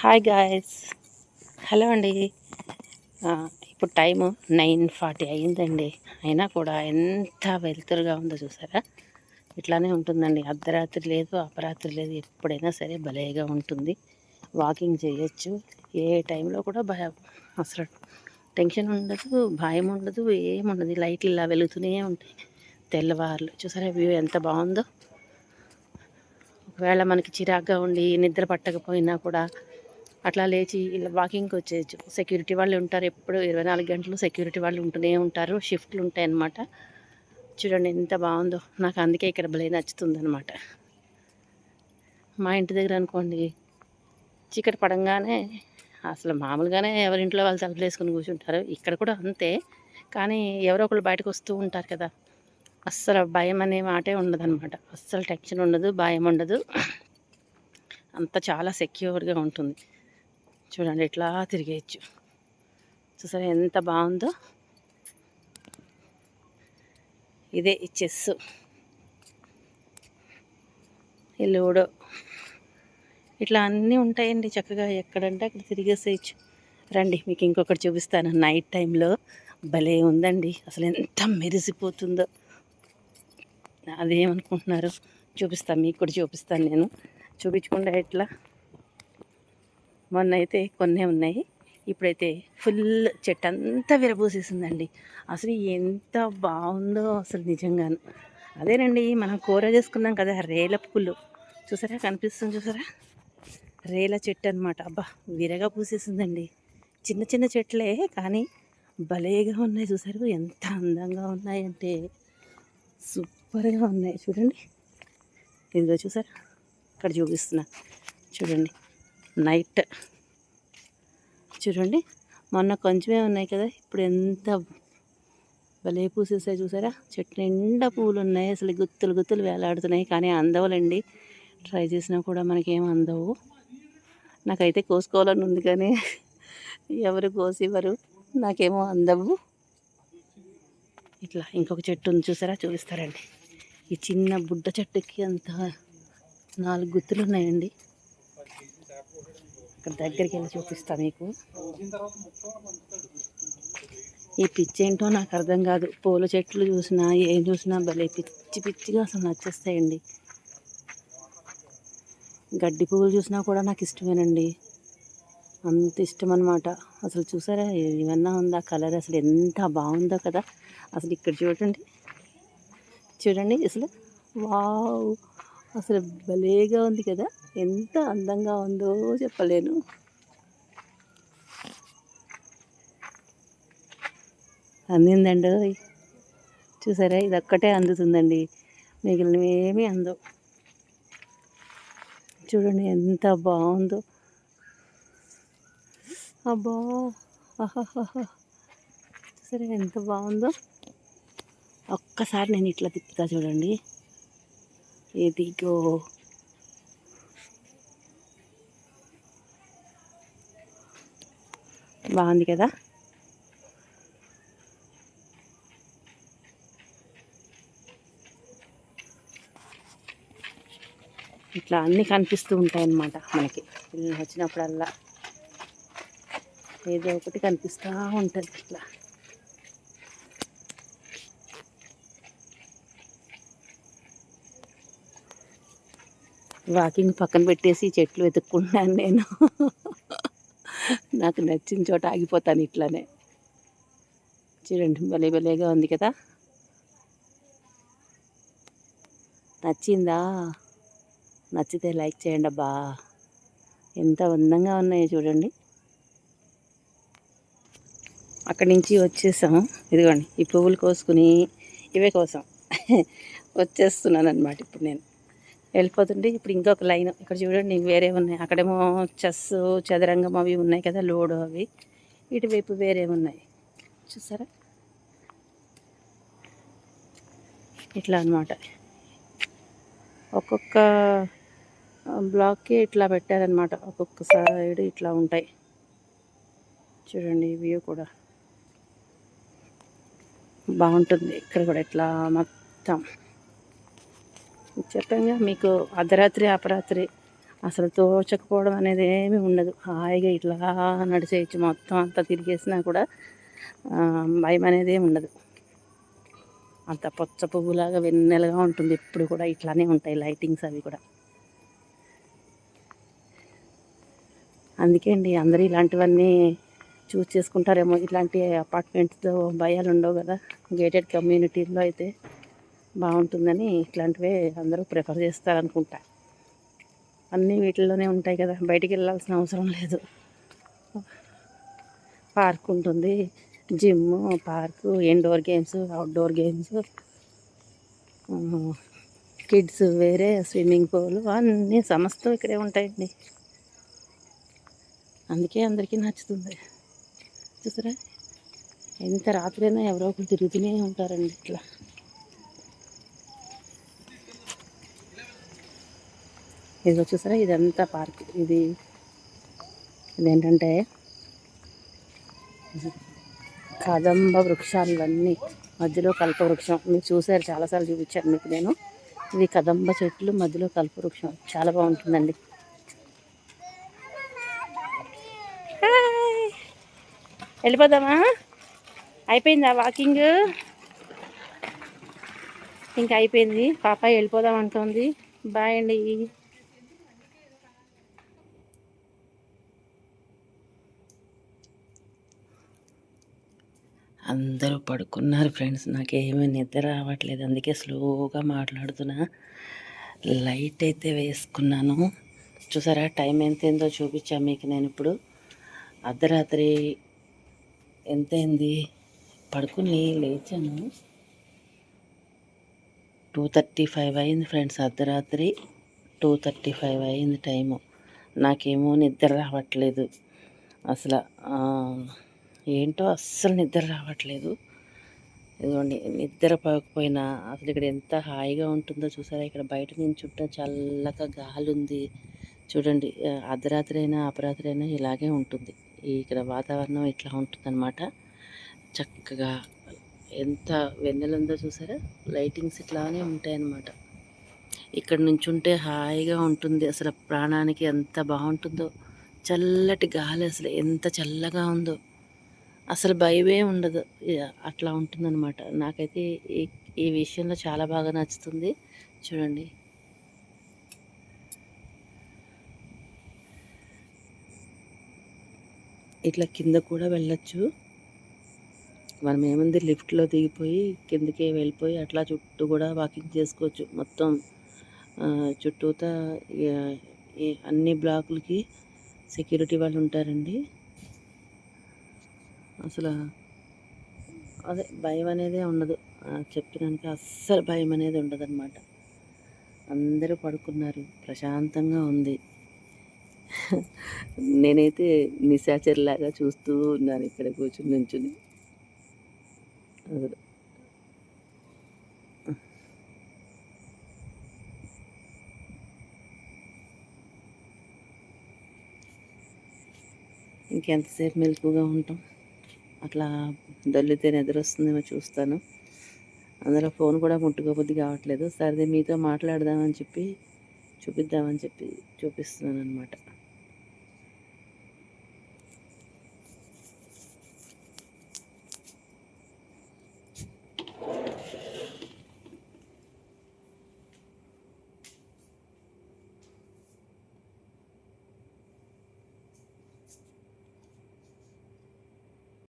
Hi guys hello అండి. ఇప్పుడు time nine forty అయ్యిందండి. అయినా కూడా ఎంత వెలుతురుగా ఉందో చూసారా? ఇట్లానే ఉంటుందండి. అర్ధరాత్రి లేదు అపరాత్రి లేదు. ఎప్పుడైనా సరే భలేగా ఉంటుంది. వాకింగ్ చేయొచ్చు. ఏ టైంలో కూడా భయ. అసలు టెన్షన్ ఉండదు భయం ఉండదు ఏముండదు లైట్లు ఇలా వెలుగుతూనే ఉంటాయి. తెల్లవారులు. చూసారా వ్యూ ఎంత బాగుందో? ఒకవేళ మనకి చిరాగ్గా ఉండి నిద్ర పట్టకపోయినా కూడా అట్లా లేచి ఇలా వాకింగ్కి వచ్చేయచ్చు. సెక్యూరిటీ వాళ్ళు ఉంటారు ఎప్పుడు. ఇరవై నాలుగు గంటలు సెక్యూరిటీ వాళ్ళు ఉంటూనే ఉంటారు. షిఫ్ట్లు ఉంటాయి అన్నమాట చూడండి ఎంత బాగుందో. నాకు అందుకే ఇక్కడ భలే నచ్చుతుందనమాట మా ఇంటి దగ్గర అనుకోండి చీకటి పడంగానే అసలు మామూలుగానే ఎవరింట్లో వాళ్ళు తలుపులు వేసుకుని కూర్చుంటారు. ఇక్కడ కూడా అంతే. కానీ ఎవరో ఒకళ్ళు బయటకు వస్తూ ఉంటారు కదా. అస్సలు భయం అనే మాటే ఉండదన్నమాట. అస్సలు టెన్షన్ ఉండదు భయం ఉండదు. అంత చాలా సెక్యూర్గా ఉంటుంది. చూడండి ఇట్లా తిరిగేయచ్చు. చూసారా ఎంత బాగుందో? ఇదే ఈ చెస్. ఈ లూడో. ఇట్లా అన్నీ ఉంటాయండి చక్కగా ఎక్కడంటే అక్కడ తిరిగేసేయచ్చు. రండి మీకు ఇంకొకటి చూపిస్తాను. నైట్ టైంలో భలే ఉందండి. అసలు ఎంత మెరిసిపోతుందో. అదేమనుకుంటున్నారు? చూపిస్తాను మీకు కూడా చూపిస్తాను నేను. చూపించకుండా ఎట్లా? మొన్న అయితే కొన్నే ఉన్నాయి. ఇప్పుడైతే ఫుల్ చెట్టు అంతా విరబూసేసిందండి. అసలు ఎంత బాగుందో అసలు నిజంగాను. అదేనండి మనం కూర చేసుకున్నాం కదా రేల పువ్వులు. చూసారా? కనిపిస్తుంది చూసారా? రేల చెట్టు అనమాట అబ్బా విరగా పూసేసిందండి. చిన్న చిన్న చెట్లే కానీ భలేగా ఉన్నాయి చూసారు. ఎంత అందంగా ఉన్నాయంటే సూపర్గా ఉన్నాయి. చూడండి. ఇదిగో చూసారా? ఇక్కడ చూపిస్తున్నా. చూడండి. నైట్. చూడండి మొన్న కొంచెమే ఉన్నాయి కదా ఇప్పుడు ఎంత భలే పూసేసాయి చూసారా? చెట్టు నిండా పూలు ఉన్నాయి అసలు గుత్తులు గుత్తులు వేలాడుతున్నాయి కానీ అందవులండి. ట్రై చేసినా కూడా మనకేం అందవు. నాకైతే కోసుకోవాలని ఉంది కానీ ఎవరు కోసివ్వరు నాకేమో అందవు. ఇట్లా ఇంకొక చెట్టు ఉంది చూసారా? చూపిస్తారండి. ఈ చిన్న బుడ్డ చెట్టుకి అంత నాలుగు గుత్తులు ఉన్నాయండి ఇక్కడ దగ్గరికి వెళ్ళి చూపిస్తా మీకు. ఈ పిచ్చి ఏంటో నాకు అర్థం కాదు. పూల చెట్లు చూసినా ఏం చూసినా భలే పిచ్చి పిచ్చిగా అసలు నచ్చేస్తాయండి. గడ్డి పువ్వులు చూసినా కూడా నాకు ఇష్టమేనండి. అంత ఇష్టం అనమాట అసలు చూసారా? ఏమన్నా ఉందా? కలర్ అసలు ఎంత బాగుందో కదా. అసలు ఇక్కడ చూడండి. చూడండి అసలు. వావ్! అసలు భలేగా ఉంది కదా. ఎంత అందంగా ఉందో చెప్పలేను. అందిందండి. చూసారా? ఇది ఒక్కటే అందుతుందండి మిగిలినవేమీ అందవు. చూడండి ఎంత బాగుందో. అబ్బా! ఆహాహాహా చూసారా ఎంత బాగుందో? ఒక్కసారి నేను ఇట్లా తిప్పుతా చూడండి. ఎదిగో బాగుంది కదా? ఇట్లా అన్నీ కనిపిస్తూ ఉంటాయి అన్నమాట మనకి వచ్చినప్పుడల్లా ఏదో ఒకటి కనిపిస్తూ ఉంటుంది ఇట్లా. వాకింగ్ పక్కన పెట్టేసి చెట్లు వెతుక్కుంటాను నేను. నాకు నచ్చిన చోట ఆగిపోతాను ఇట్లానే. చూడండి భలే భలేగా ఉంది కదా? నచ్చిందా? నచ్చితే లైక్ చేయండి అబ్బా. ఎంత అందంగా ఉన్నాయో చూడండి. అక్కడి నుంచి వచ్చేసాం. ఇదిగోండి ఈ పువ్వులు కోసుకుని ఇవే కోసం. వచ్చేస్తున్నాను అనమాట ఇప్పుడు నేను. వెళ్ళిపోతుంటే ఇప్పుడు ఇంకొక లైన్ ఇక్కడ చూడండి వేరే ఉన్నాయి. అక్కడేమో చెస్ చదరంగం అవి ఉన్నాయి కదా లోడు అవి. ఇటువైపు వేరే ఉన్నాయి. చూసారా? ఇట్లా అనమాట ఒక్కొక్క బ్లాక్కి ఇట్లా పెట్టారనమాట ఒక్కొక్క సైడ్ ఇట్లా ఉంటాయి. చూడండి వ్యూ కూడా. బాగుంటుంది. ఇక్కడ కూడా ఇట్లా మొత్తం. చెప్పాగా మీకు అర్ధరాత్రి అపరాత్రి అసలు తోచకపోవడం అనేది ఏమీ ఉండదు. హాయిగా ఇట్లా నడిచేయచ్చు. మొత్తం అంతా తిరిగేసినా కూడా భయం అనేది ఉండదు. అంత పచ్చ పువ్వులాగా వెన్నెలగా ఉంటుంది. ఎప్పుడు కూడా ఇట్లానే ఉంటాయి లైటింగ్స్ అవి కూడా. అందుకే అండి అందరూ ఇలాంటివన్నీ చూస్ చేసుకుంటారేమో. ఇలాంటి అపార్ట్మెంట్స్తో భయాలు ఉండవు కదా. గేటెడ్ కమ్యూనిటీల్లో అయితే. బాగుంటుందని ఇట్లాంటివే అందరూ ప్రిఫర్ చేస్తారనుకుంటా. అన్నీ వీటిల్లోనే ఉంటాయి కదా బయటికి వెళ్ళాల్సిన అవసరం లేదు. పార్క్ ఉంటుంది gym park indoor games outdoor games kids వేరే స్విమ్మింగ్ పూల్ అన్నీ సమస్తం ఇక్కడే ఉంటాయండి. అందుకే అందరికీ నచ్చుతుంది. చూసారా? ఎంత రాత్రైనా ఎవరో ఒకరు తిరుగుతూనే ఉంటారండి ఇట్లా. ఇదిగో చూసారా ఇదంతా పార్క్. ఇది ఇదేంటంటే కదంబ వృక్షాలు ఇవన్నీ. మధ్యలో కల్ప వృక్షం. మీరు చూసారు చాలాసార్లు చూపించాను మీకు నేను. ఇది కదంబ చెట్లు మధ్యలో కల్ప వృక్షం. చాలా బాగుంటుందండి. వెళ్ళిపోదామా? అయిపోయిందా వాకింగ్? ఇంకా అయిపోయింది. పాప వెళ్ళిపోదాం అంటుంది. బాయ్ అండి. అందరూ పడుకున్నారు ఫ్రెండ్స్. నాకేమీ నిద్ర రావట్లేదు. అందుకే స్లోగా మాట్లాడుతున్నా. లైట్ అయితే వేసుకున్నాను. చూసారా టైం ఎంతైందో చూపించాను చూపించా మీకు నేను ఇప్పుడు. అర్ధరాత్రి ఎంతైంది పడుకుని లేచాను. టూ థర్టీ ఫైవ్ అయింది ఫ్రెండ్స్. అర్ధరాత్రి టూ థర్టీ ఫైవ్ అయింది టైము. నాకేమో నిద్ర రావట్లేదు. అసలు ఏంటో అస్సలు నిద్ర రావట్లేదు. ఇదిగోండి నిద్ర పోకపోయినా అసలు ఇక్కడ ఎంత హాయిగా ఉంటుందో చూసారా? ఇక్కడ బయట నుంచి చుట్టా చల్లగా గాలి ఉంది చూడండి అర్ధరాత్రి అయినా అపరాత్రి అయినా ఇలాగే ఉంటుంది. ఇక్కడ వాతావరణం ఇట్లా ఉంటుందన్నమాట. చక్కగా ఎంత వెన్నెలుందో చూసారా? లైటింగ్స్ ఇట్లానే ఉంటాయన్నమాట. ఇక్కడ నుంచి ఉంటే హాయిగా ఉంటుంది. అసలు ప్రాణానికి ఎంత బాగుంటుందో. చల్లటి గాలి అసలు ఎంత చల్లగా ఉందో. అసలు భయమే ఉండదు. అట్లా ఉంటుందన్నమాట. నాకైతే ఈ ఈ విషయంలో చాలా బాగా నచ్చుతుంది. చూడండి. ఇట్లా కింద కూడా వెళ్ళొచ్చు. మనం ఏముంది లిఫ్ట్లో దిగిపోయి కిందకి వెళ్ళిపోయి అట్లా చుట్టూ కూడా వాకింగ్ చేసుకోవచ్చు. మొత్తం చుట్టూతా అన్ని బ్లాకులకి సెక్యూరిటీ వాళ్ళు ఉంటారండి. అసలు అదే భయం అనేదే ఉండదు. చెప్పడానికి అస్సలు భయం అనేది ఉండదు అనమాట అందరూ పడుకున్నారు. ప్రశాంతంగా ఉంది. నేనైతే నిశాచరిలాగా చూస్తూ ఉన్నాను ఇక్కడ కూర్చుని నుంచుని. అసలు ఇంకెంతసేపు మెలకుగా ఉంటాం? అట్లా దొల్లితే నిద్రొస్తుందేమో చూస్తాను. అందులో ఫోన్ కూడా ముట్టుకోబుద్ధి కావట్లేదు. సరే మీతో మాట్లాడదామని చెప్పి చూపిద్దామని చెప్పి చూపిస్తున్నాను అనమాట